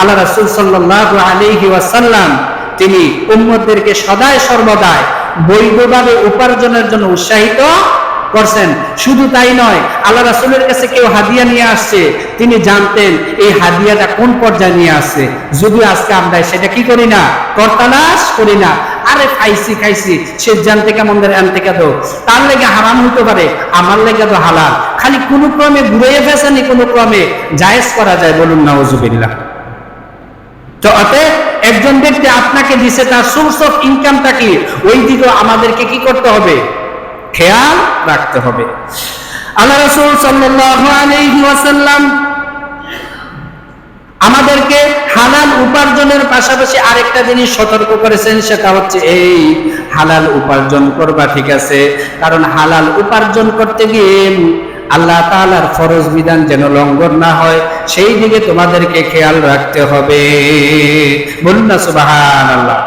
আল্লাহ রাসূল সাল্লাল্লাহু আলাইহি ওয়াসাল্লাম তিনি উম্মতদেরকে সদায় সর্বদাই বৈধভাবে উপার্জনের জন্য উৎসাহিত করছেন। শুধু তাই নয়, আল্লাহ রাসূলের কাছে কেউ হাদিয়া নিয়ে আসছে, তিনি জানতেন এই হাদিয়াটা কোন পর্যায়ে নিয়ে আসছে। যদি আজকে আমরা সেটা কি করি না, করতালাশ করি না, আরে খাইছি খাইছি সে জানতে কেমন আন থেকে দো তার লেগে হারাম হইতে পারে, আমার লেগে তো হালাল। খালি কোনো ক্রমে ঘুরে ফেসেনি কোনো ক্রমে জায়েজ করা যায় বলুন, নাউজুবিল্লাহ। একজন ব্যক্তি আপনাকে দিছে তার সোর্স অফ ইনকামটা কি? ওই দিকেও আমাদেরকে কি করতে হবে? খেয়াল রাখতে হবে। আল্লাহ রাসূল ওয়াসাল্লাম আমাদেরকে হালাল উপার্জনের পাশাপাশি আরেকটা জিনিস সতর্ক করেছেন, সেটা হচ্ছে এই হালাল উপার্জন করবা ঠিক আছে। কারণ হালাল উপার্জন করতে গিয়ে আল্লাহ তাআলার ফরজ বিধান যেন লঙ্ঘন না হয়, সেই দিকে তোমাদেরকে খেয়াল রাখতে হবে। বলুন না সুবহানাল্লাহ।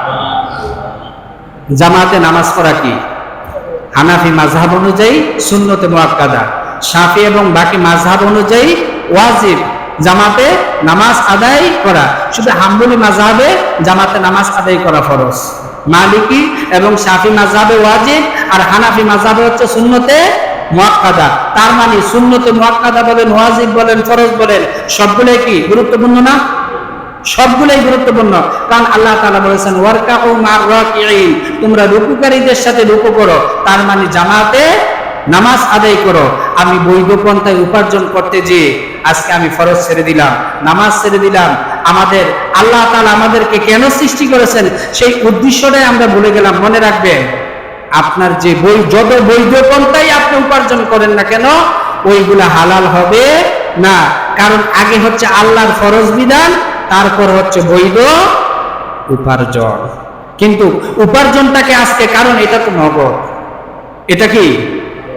জামাতে নামাজ পড়া কি? হানাফি মাযহাব অনুযায়ী, সুন্নতে মুআক্কাদা। শাফি এবং বাকি মাযহাব অনুযায়ী, ওয়াজিব। জামাতে নামাজ আদায় করা। শুধু হাম্বলি মাযহাবে জামাতে নামাজ আদায় করা ফরজ। মালিকি এবং সাফি মাযহাবে ওয়াজিব আর হানাফি মাযহাবে হচ্ছে সুন্নতে মুআক্কাদা তার মানে সুন্নতে মুআক্কাদা বলেন ওয়াজিব বলেন, ফরজ বলেন, সবগুলোই কি গুরুত্বপূর্ণ না? সবগুলোই গুরুত্বপূর্ণ। কারণ আল্লাহ তাআলা বলেছেন, ওয়ারকাউ মার রাকিঈন তোমরা রুকুকারীদের সাথে রুকু করো, তার মানে জামাতে নামাজ আদায় করো। আমি বৈধ পন্থায় উপার্জন করতে যে আজকে আমি ফরজ ছেড়ে দিলাম, নামাজ ছেড়ে দিলাম। আমাদের, আল্লাহ তালা আমাদেরকে কেন সৃষ্টি করেছেন? সেই উদ্দেশ্যটাই আমরা ভুলে গেলাম। মনে রাখবেন আপনার যে বই, যত বৈধ পন্থাই আপনি উপার্জন করেন না কেন ওইগুলা হালাল হবে না। কারণ আগে হচ্ছে আল্লাহর ফরজ বিধান, তারপর হচ্ছে বৈধ উপার্জন। কিন্তু উপার্জনটাকে আজকে কারণ, এটা তো নগদ। এটা কি?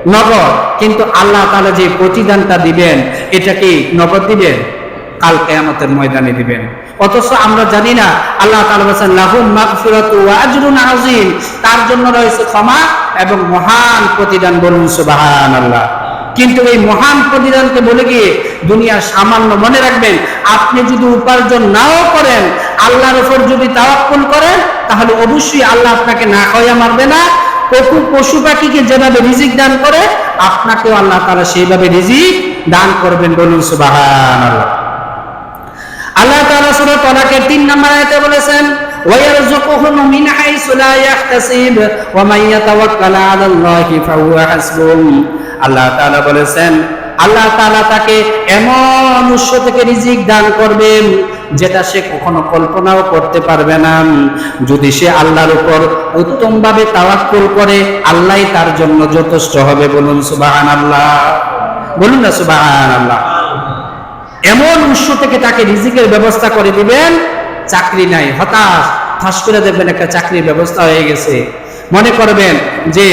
নগদ। কিন্তু আল্লাহ তাআলা যে প্রতিদানটা দিবেন, এটা কি নগদ দিবেন? কাল কেয়ামতের ময়দানে দিবেন। অথচ আমরা জানি না, আল্লাহ বলেছেন আজরুন তার জন্য রয়েছে ক্ষমা এবং মহান প্রতিদান বলুন, সুবহানাল্লাহ। কিন্তু এই মহান প্রতিদানকে বলে গিয়ে দুনিয়ার সামান্য মনে রাখবেন, আপনি যদি উপার্জন নাও করেন, আল্লাহর উপর যদি তাওয়াক্কুল করেন, তাহলে অবশ্যই আল্লাহ আপনাকে না খাওয়া মারবে না। পশু পশু পাখিকে যেভাবে রিজিক দান করে, আপনাকেও আল্লাহ তারা সেইভাবে রিজিক দান করবেন বলুন, সুবহানাল্লাহ। আল্লাহ তাআলা সূরা তালাকের 3 নম্বর আয়াতে বলেছেন, ওয়ায়ারযুকুহুম মিন হাইসু লা ইয়াহতাসিব ওয়া মান ইয়াতাওয়াক্কাল আলা আল্লাহি ফাহুয়া হাসবুহ। আল্লাহ তাআলা বলেছেন, আল্লাহ তাআলা তাকে এমন উৎস থেকে রিজিক দান করবেন, যেটা সে কখনো কল্পনাও করতে পারবে না। যদি সে আল্লাহর উপর উত্তমভাবে তাওয়াক্কুল করে, আল্লাহই তার জন্য যথেষ্ট হবে। বলুন সুবহানাল্লাহ। বলুন না সুবহানাল্লাহ। এমন উৎস থেকে তাকে রিজিকের ব্যবস্থা করে দিবেন, চাকরি নাই। হতাশ, ঠাস করে দেখবেন একটা চাকরির ব্যবস্থা হয়ে গেছে। মনে করবেন যে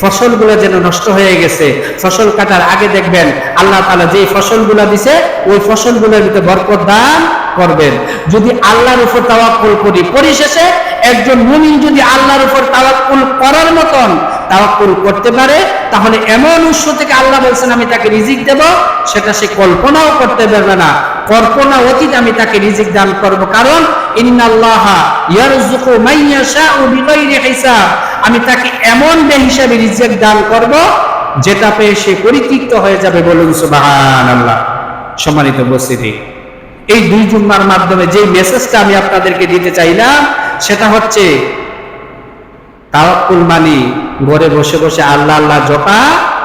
ফসলগুলো যেন নষ্ট হয়ে গেছে। ফসল কাটার আগে দেখবেন আল্লাহ তালা যে ফসলগুলো দিছে, ওই ফসলগুলোর ভিতরে বরকত দান করবেন। যদি আল্লাহর উপর তাওয়াক্কুল করি, পরিশেষে একজন মুমিন যদি আল্লাহর উপর তাওয়াক্কুল করার মতন তাওয়াক্কুল করতে পারে, তাহলে এমন উৎস থেকে আল্লাহ বলছেন, আমি তাকে রিজিক দেব। সেটা সে কল্পনাও করতে পারবে না। কল্পনা অতীত আমি তাকে রিজিক দান করব। কারণ, ইন্নাল্লাহা ইয়ারযুকু মান ইয়াশাউ বিগাইরি হিসাব। আমি তাকে এমন বেহিসাবে রিজিক দান করব, যেটা পেয়ে সে পরিতৃপ্ত হয়ে যাবে। বলুন, সুবহানাল্লাহ। সম্মানিত উপস্থিতি, এই দুই জুম্মার মাধ্যমে যে মেসেজটা আমি আপনাদেরকে দিতে চাইলাম, সেটা হচ্ছে, তাওয়াক্কুল মানি ঘরে বসে বসে আল্লাহ আল্লাহ জপা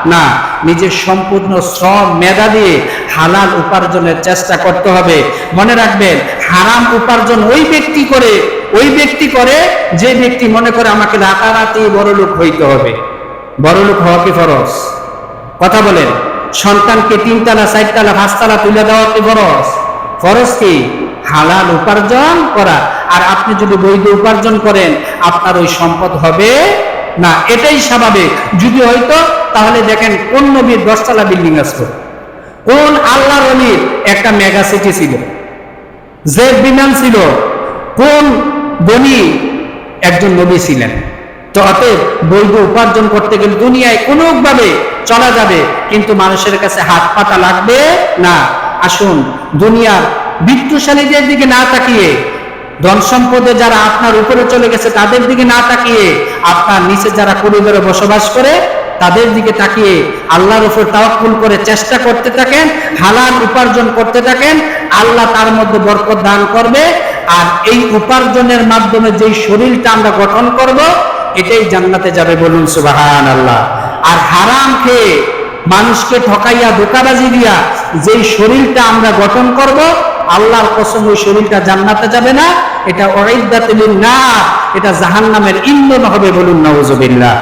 না। নিজের সম্পূর্ণ শ্রম, মেধা দিয়ে হালাল উপার্জনের চেষ্টা করতে হবে। মনে রাখবেন, হারাম উপার্জন ওই ব্যক্তি করে, ওই ব্যক্তি করে, যে ব্যক্তি মনে করে আমাকে রাতারাতি বড় লোক হইতে হবে। বড় লোক হওয়া কি ফরজ? কথা বলেন, সন্তানকে তিনতলা, চারতলা, পাঁচতলা তুলে দেওয়া কি ফরজ? ফরজ কি? হালাল উপার্জন করা। আর আপনি যদি বৈধ উপার্জন করেন, আপনার ওই সম্পদ হবে না, এটাই স্বাভাবিক। যদি হয়তো, তাহলে দেখেন কোন নবীর দশতলা বিল্ডিং আসতো কোন আল্লাহ অলির একটা মেগা সিটি ছিল? যে বিমান ছিল? কোন বনি একজন নবী ছিলেন? তো অতএব বৈধ উপার্জন করতে গেলে দুনিয়ায় কোনোভাবে চলা যাবে, কিন্তু মানুষের কাছে হাত পাতা লাগবে না। আসুন, দুনিয়ার বিত্তশালীদের দিকে না তাকিয়ে ধন সম্পদে যারা আপনার উপরে চলে গেছে, তাদের দিকে না তাকিয়ে আপনার নিচে যারা পরিবারে বসবাস করে, তাদের দিকে তাকিয়ে আল্লাহর উপর তাওয়াক্কুল করে চেষ্টা করতে থাকেন, হালাল উপার্জন করতে থাকেন, আল্লাহ তার মধ্যে বরকত দান করবে। আর এই উপার্জনের মাধ্যমে যেই শরীরটা আমরা গঠন করব, এটাই জান্নাতে যাবে বলুন সুবাহান আল্লাহ আর হারাম খেয়ে মানুষকে ঠকাইয়া, ধোকাবাজি দিয়া যেই শরীরটা আমরা গঠন করব, আল্লাহর কসম ওই শরীরটা জান্নাতে যাবে না। এটা অইদাতুলিন না এটা জাহান্নামের ইন্ধন হবে বলুন নওয়াজুবিল্লাহ